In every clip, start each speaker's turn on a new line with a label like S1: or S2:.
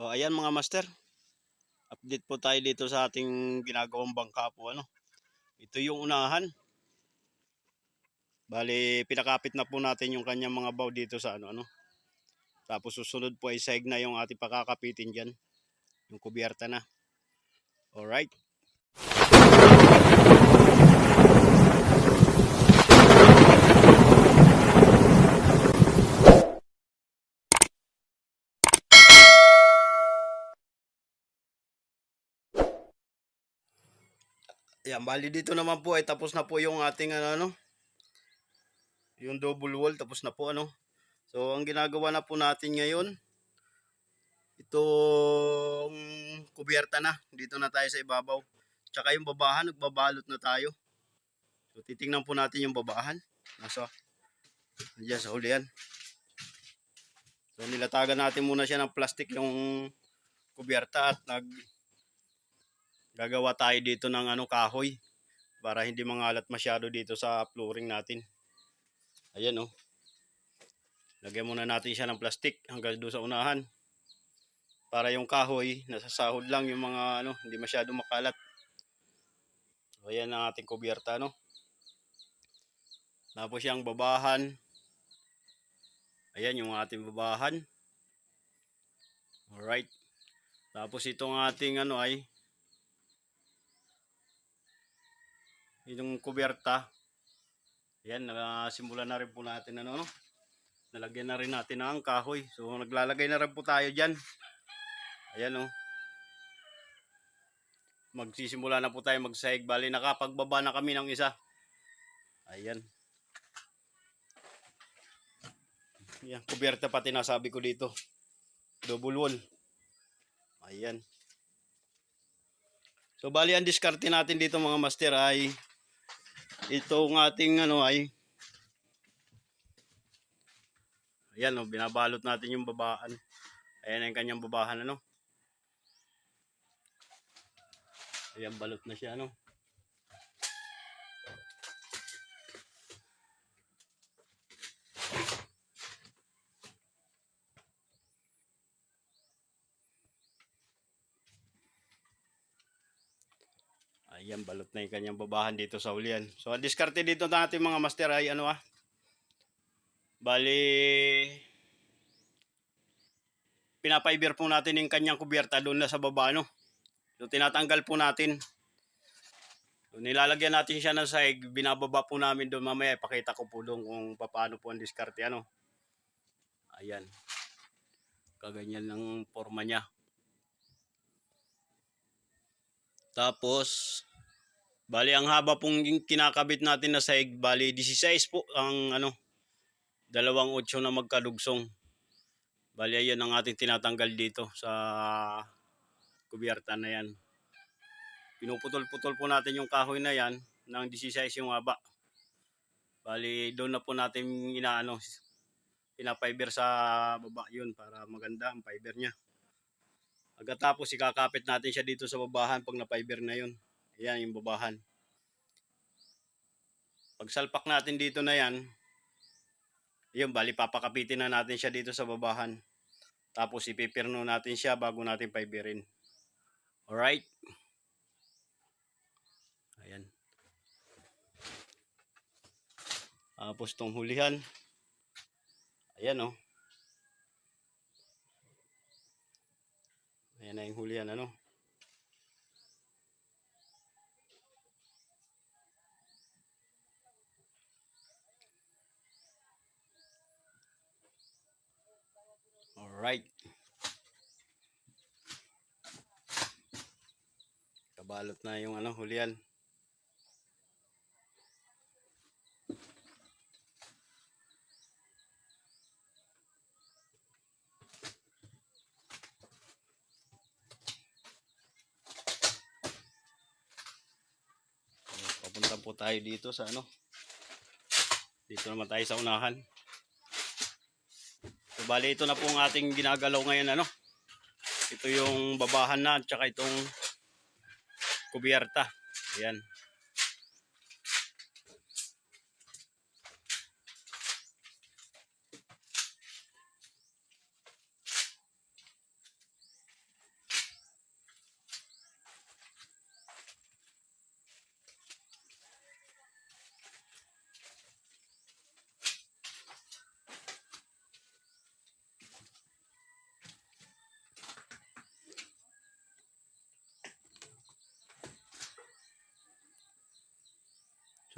S1: O ayan mga master. Update po tayo dito sa ating ginagawang bangka po ano. Ito yung unahan. Bali, pinakapit na po natin yung kanyang mga bow dito sa ano ano. Tapos susunod po ay sahig na yung ating pakakapitin diyan. Yung kubierta na. Alright. Yan, bali dito naman po ay tapos na po yung ating ano, ano yung double wall tapos na po ano. So ang ginagawa na po natin ngayon itong kubierta na. Dito na tayo sa ibabaw. Tsaka yung babahan, nagbabalot na tayo. So titingnan po natin yung babahan. Nasa Diyan sa huli yan. So nilatagan natin muna siya ng plastic yung kubierta at nag gagawa tayo dito ng ano kahoy para hindi mangalat masyado dito sa flooring natin. Ayan oh. Lagyan muna natin siya ng plastic hanggang doon sa unahan. Para yung kahoy, nasa sahod lang yung mga ano, hindi masyado makalat. So ayan ang ating kubierta no. Tapos yung babahan. Ayan yung ating babahan. Alright. Tapos itong ating ano ay yung kuberta. Yan, nakasimula na rin po natin ano, no? Nalagyan na rin natin ng kahoy. So, naglalagay na rin po tayo dyan. Ayan, oh. Magsisimula na po tayo magsahig. Bali, nakapagbaba na kami ng isa. Ayan. Yan, kuberta pati nasabi ko dito. Double wall. Ayan. So, bali, ang diskarte natin dito mga master ay itong ating ano ay ayan o, binabalot natin yung babaan. Ayan ang kanyang babahan ano. Ayan, balot na siya ano. Ayan, balot na yung kanyang babahan dito sa ulian. So, ang diskarte dito natin mga master ay ano ah. Bali, pinapaiber po natin yung kanyang kubierta doon na sa baba, no? So, tinatanggal po natin. So, nilalagyan natin siya ng sahig, binababa po namin doon mamaya. Ipakita ko po doon kung paano po ang diskarte, ano? Ayan. Kaganyan ng forma niya. Tapos, bali ang haba pong kinakabit natin na sahig, bali 16 po ang ano, dalawang otso na magkadugsong. Bali ayan ang ating tinatanggal dito sa kubierta na yan. Pinuputol-putol po natin yung kahoy na yan ng 16 yung haba. Bali doon na po natin inaano, pinapiber sa baba yun para maganda ang fiber niya. Pagkatapos ikakapit natin siya dito sa babahan pag na-fiber na yun. Ayan yung babahan. Pag salpak natin dito na yan, yun bali papakapitin na natin siya dito sa babahan. Tapos ipipirno natin siya bago natin fiberin. Alright? Ayan. Tapos tong hulihan. Ayan oh. Ayan na yung hulihan, ano? Alright. Kabalot na yung ano, hulihan. Papunta po tayo dito sa ano. Dito naman tayo sa unahan. So, bali ito na po ang ating ginagalaw ngayon ano. Ito yung babahan na at saka itong kubierta. Ayan.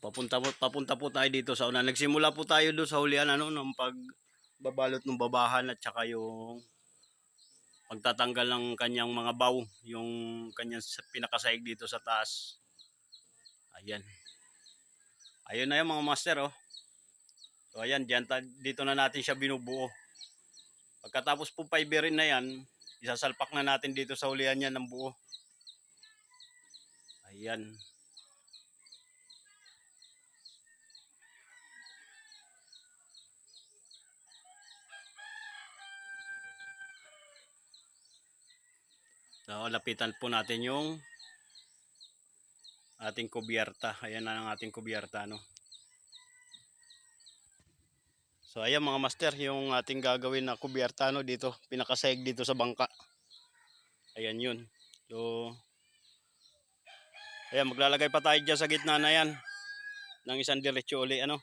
S1: Papunta po, papunta po tayo dito sa una. Nagsimula po tayo doon sa hulihan ano ng pagbabalot ng babahan at saka yung pagtatanggal ng kanyang mga baw, yung kanyang sa- pinakasaig dito sa taas. Ayan. Ayun na yung mga master oh. So ayan, dyan, dito na natin siya binubuo. Pagkatapos po fiberin na yan, isasalpak na natin dito sa hulihan niya ng buo. Ayan. So, lapitan po natin yung ating kubyerta. Ayan na ang ating kubyerta, no? So, ayan mga master, yung ating gagawin na kubyerta, no? Dito, pinakasaig dito sa bangka. Ayan yun. So, ayan, maglalagay pa tayo dyan sa gitna na yan. Ng isang diretsyo uli, ano?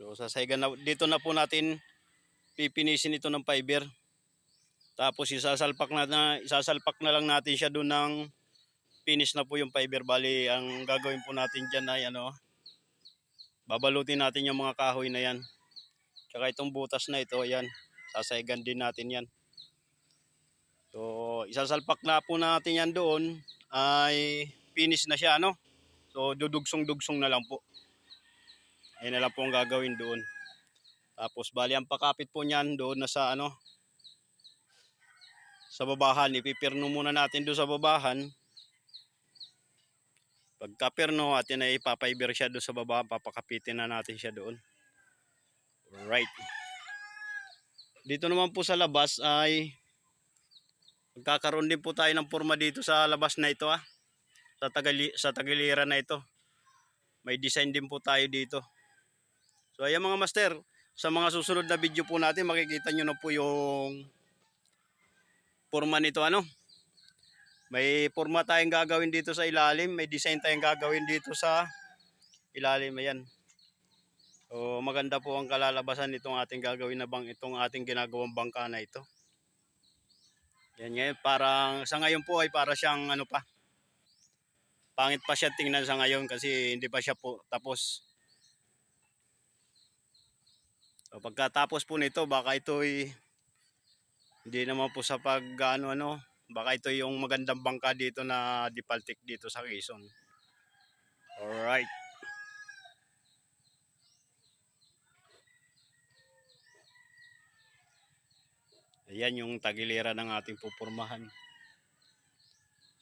S1: So, sasaigan na, dito na po natin pipinisin ito ng fiber. Tapos isasalpak na, na isasalpak na lang natin siya doon ng finish na po yung fiber. Bali, ang gagawin po natin diyan ay ano, babalutin natin yung mga kahoy na yan. Tsaka itong butas na ito, ayan, sasaigan din natin yan. So, isasalpak na po natin yan doon ay finish na siya, no? So, dudugsong-dugsong na lang po. Ayun na lang po ang gagawin doon. Tapos, bali, ang pakapit po niyan doon na sa ano, sa babahan. Ipipirno muna natin doon sa babahan. Pagka pirno, atin ay ipapiber siya doon sa baba. Papakapitin na natin siya doon. Right. Dito naman po sa labas ay magkakaroon din po tayo ng forma dito sa labas na ito ah. Sa, tagali, sa tagiliran na ito. May design din po tayo dito. So ayan mga master, sa mga susunod na video po natin makikita nyo na po yung forma nito ano. May forma tayong gagawin dito sa ilalim, may design tayong gagawin dito sa ilalim ayan. So maganda po ang kalalabasan nitong ating gagawin na bang itong ating ginagawang bangka na ito. Yan ngayon parang sa ngayon po ay para siyang ano pa. Pangit pa siya tingnan sa ngayon kasi hindi pa siya po tapos. So pagkatapos po nito baka ito'y hindi naman po sa pag ano ano baka ito yung magandang bangka dito na dipaltik dito sa Quezon. Alright. Ayan yung tagiliran ng ating pupurmahan.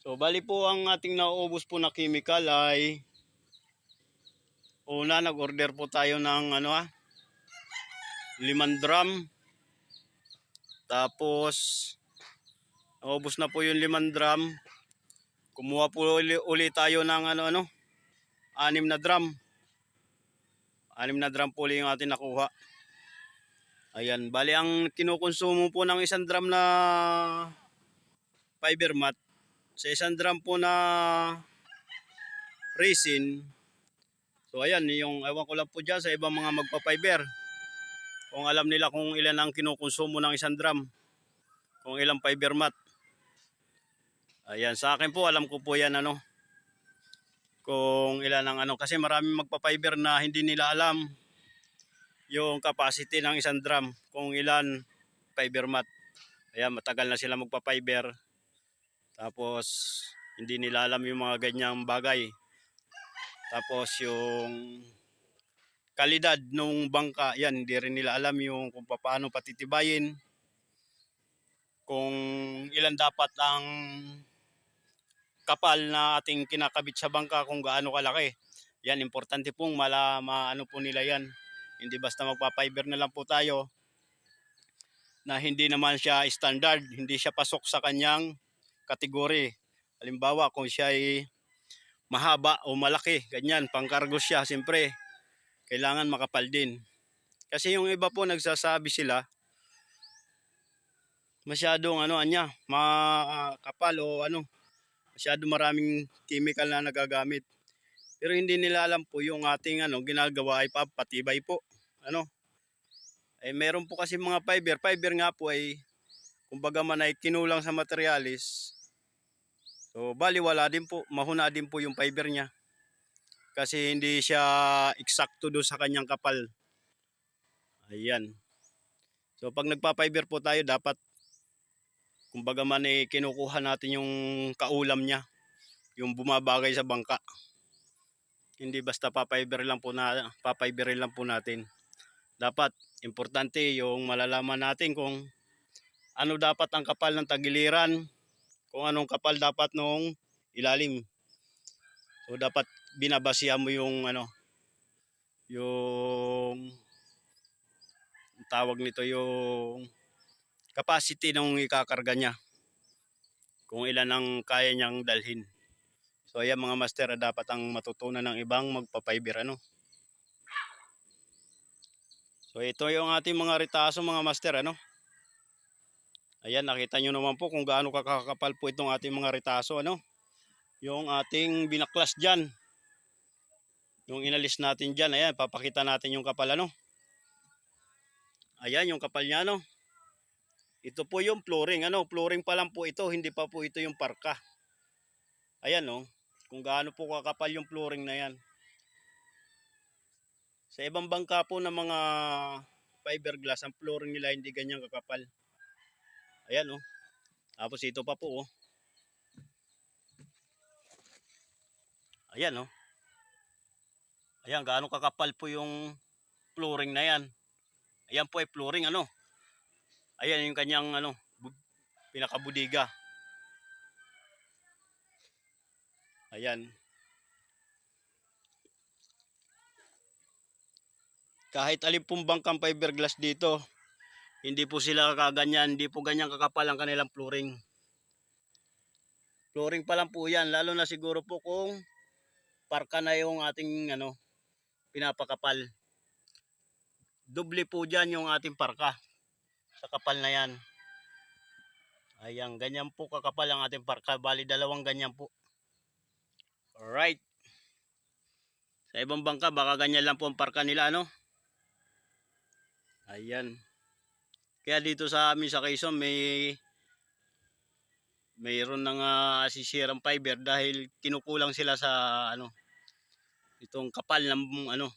S1: So bali po ang ating nauubos po na chemical ay una nag-order po tayo ng ano ah limang drum tapos, naubos na po yung limang drum. Kumuha po uli, uli tayo ng ano-ano, anim na drum. Anim na drum po uli yung ating nakuha. Ayan, bali ang kinukonsumo po ng isang drum na fiber mat sa isang drum po na resin. So ayan, yung ewan ko lang po dyan sa ibang mga magpa-fiber kung alam nila kung ilan ang kinukonsumo ng isang drum kung ilang fiber mat. Ayan sa akin po alam ko po yan ano. Kung ilan ang ano kasi maraming magpa-fiber na hindi nila alam yung capacity ng isang drum kung ilan fiber mat. Ayan matagal na sila magpa-fiber. Tapos hindi nila alam yung mga ganyang bagay. Tapos yung kalidad nung bangka, yan, hindi rin nila alam yung kung paano patitibayin, kung ilan dapat ang kapal na ating kinakabit sa bangka, kung gaano kalaki. Yan, importante pong mala, maano po nila yan. Hindi basta magpa-fiber na lang po tayo na hindi naman siya standard, hindi siya pasok sa kanyang kategory. Halimbawa, kung siya ay mahaba o malaki, ganyan, pangkargo siya, siyempre, kailangan makapal din. Kasi yung iba po nagsasabi sila masyadong ano anya, makapal o ano, masyado maraming chemical na nagagamit. Pero hindi nila alam po yung ating ano ginagawa ay papatibay po. Ano? Eh meron po kasi mga fiber, fiber nga po ay kumbaga man ay kinulang sa materialis. So bali wala din po, mahuna din po yung fiber niya. Kasi hindi siya eksakto do sa kanyang kapal. Ayan. So pag nagpa-fiber po tayo dapat kumbaga man eh, kinukuha natin yung kaulam niya. Yung bumabagay sa bangka. Hindi basta pa-fiber lang po na pa-fiber lang po natin. Dapat importante yung malalaman natin kung ano dapat ang kapal ng tagiliran, kung anong kapal dapat nung ilalim. So dapat binabasihan mo yung ano yung tawag nito yung capacity ng ikakarga niya. Kung ilan ang kaya niyang dalhin. So ayan mga master, dapat ang matutunan ng ibang magpa-fiber ano. So ito yung ating mga ritaso mga master ano. Ayan nakita nyo naman po kung gaano kakakapal po itong ating mga ritaso ano. Yung ating binaklas dyan. Yung inalis natin dyan. Ayan papakita natin yung kapal ano. Ayan yung kapal niya ano. Ito po yung flooring ano. Flooring pa lang po ito. Hindi pa po ito yung parka. Ayan oh. Kung gaano po kakapal yung flooring na yan. Sa ibang bangka po ng mga fiberglass, ang flooring nila hindi ganyan kakapal. Ayan oh. Tapos ito pa po oh. Ayan oh. Ayan, gaano kakapal po yung flooring na yan. Ayan po ay flooring ano. Ayan yung kanyang ano, bu- pinakabudiga. Ayan. Kahit alin pong bangkang fiberglass dito, hindi po sila kaganyan, hindi po ganyan kakapal ang kanilang flooring. Flooring pa lang po yan, lalo na siguro po kung parka na yung ating ano, pinapakapal. Doble po dyan yung ating parka sa kapal na yan. Ayan, ganyan po kakapal ang ating parka. Bali, dalawang ganyan po. Alright. Sa ibang bangka, baka ganyan lang po ang parka nila, ano? Ayan. Kaya dito sa amin sa Quezon, may mayroon nang uh, sisirang fiber dahil kinukulang sila sa ano itong kapal ng ano.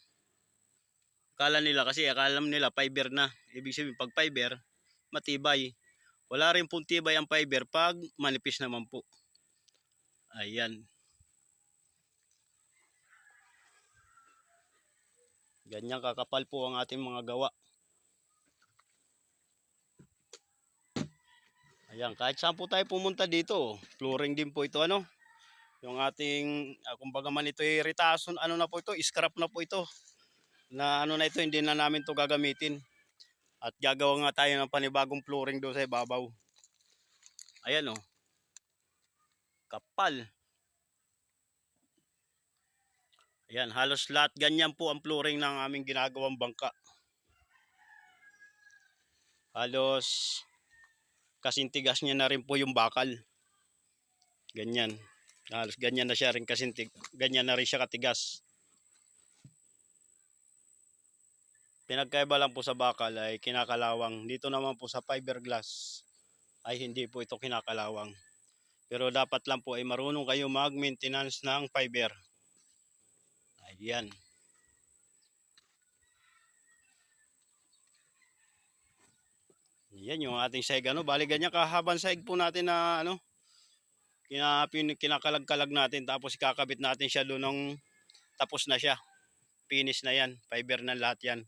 S1: Akala nila kasi akala nila fiber na. Ibig sabihin pag fiber matibay. Wala rin pong tibay ang fiber pag manipis naman po. Ayan. Ganyan kakapal po ang ating mga gawa. Ayan kahit saan po tayo pumunta dito flooring din po ito ano yung ating uh, kumbaga man ito ay ritason ano na po ito scrap na po ito. Na ano na ito hindi na namin to gagamitin. At gagawa nga tayo ng panibagong flooring doon sa ibabaw. Ayan o oh. kapal. Ayan halos lahat ganyan po ang flooring ng aming ginagawang bangka. Halos kasintigas niya na rin po yung bakal. Ganyan halos ganyan na siya rin kasintig ganyan na rin siya katigas. Pinagkaiba lang po sa bakal ay kinakalawang. Dito naman po sa fiberglass ay hindi po ito kinakalawang. Pero dapat lang po ay marunong kayo mag maintenance ng fiber. Ayan. Yan yung ating seg ano bali ganyan kahabang seg po natin na ano kina, kinakalag-kalag natin tapos ikakabit natin siya doon ng tapos na siya. Finish na yan fiber na lahat yan.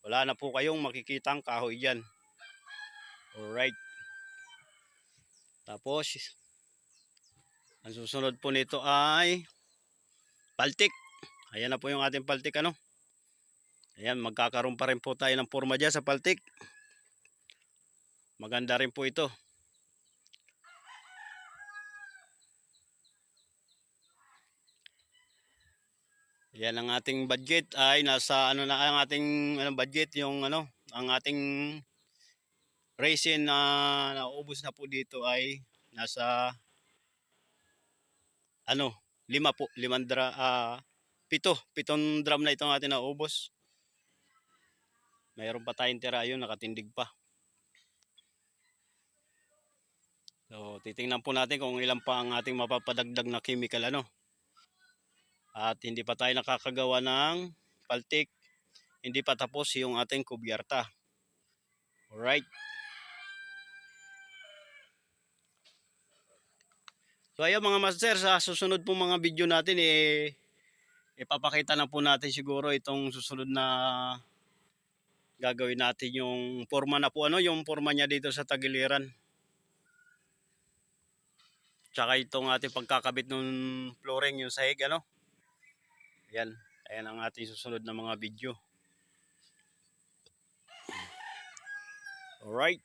S1: Wala na po kayong makikitang kahoy dyan. Alright. Tapos ang susunod po nito ay paltik. Ayan na po yung ating paltik ano? Ayan magkakaroon pa rin po tayo ng forma dyan sa paltik. Maganda rin po ito Yan ang ating budget. Ay nasa ano na ang ating ano, budget yung ano ang ating resin na naubos na po dito ay nasa ano lima po limang dra uh, pito pitong drum na itong ating naubos mayroon pa tayong tira yun nakatindig pa. So titingnan po natin kung ilan pa ang ating mapapadagdag na chemical ano At hindi pa tayo nakakagawa ng paltik. Hindi pa tapos yung ating kubyerta. Alright. So ayun mga master, sa susunod pong mga video natin, eh, ipapakita na po natin siguro itong susunod na gagawin natin yung forma na po, ano, yung forma niya dito sa tagiliran. Tsaka itong ating pagkakabit ng flooring, yung sahig, ano. Yan. Ayan ang ating susunod na mga video. Alright.